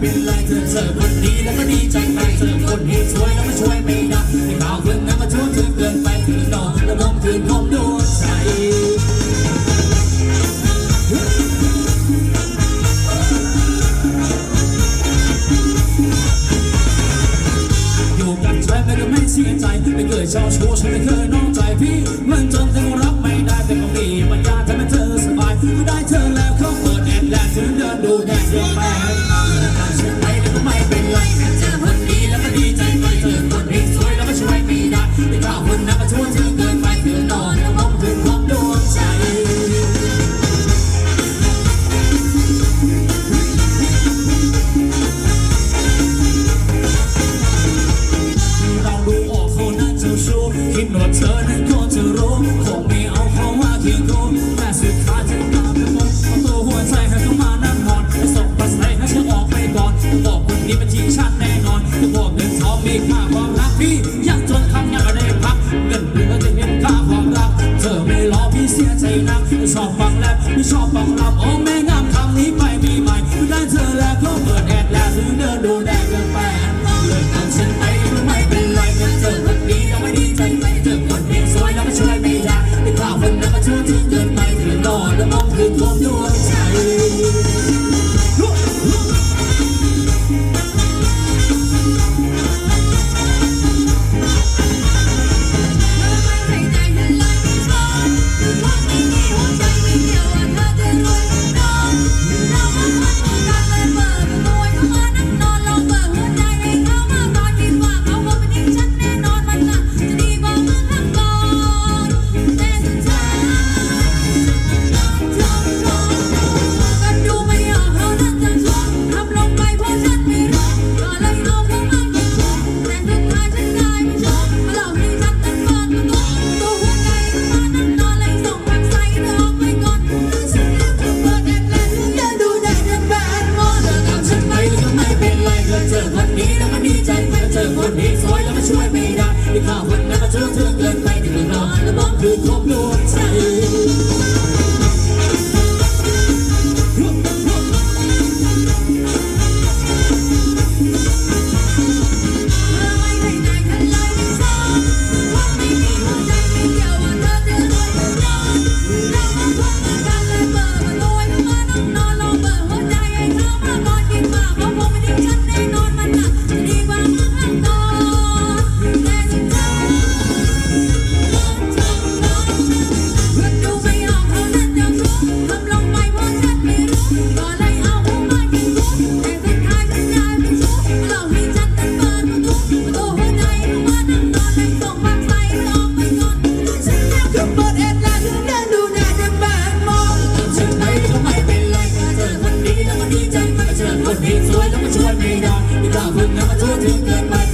เป็นไรเธอเจอคนดีแล้วก็ดีใจไปเจอคนที่ช่วยแล้วมาช่วยไม่ได้ในข่าวเพื่อนนั้นมาช่วยเธอเกินไปถึงนอนแล้วมองคืนคงดวงใจอยู่กันแฟนแล้ก็ไม่เสียใจไม่เคยเช่าชู้ฉันไม่เคยนอกใจพี่ มันจนถึงรักไม่ได้แต่ก็มีมารยาท นี่มันชีชาติแน่นอนทุกบอกเงินทองมีค่าความรักพี่ยากจนทำงานได้พักเงินเดือนก็จะเห็นค่าความรัก เธอไม่รอพี่เสียใจนักชอบฟังแรปไม่ชอบฟังรับโอ้แม่งามคำนี้ไปมีใหม่ได้เธอแล้วก็เปิดแอดแล้วซื้อเดินดูแดงเกินไปเลิกกันฉันไปไม่เป็นไรเธอคนดียังไม่ดีใจเธอคนเพียงสวยแล้วก็ช Di. 让我那么多年年。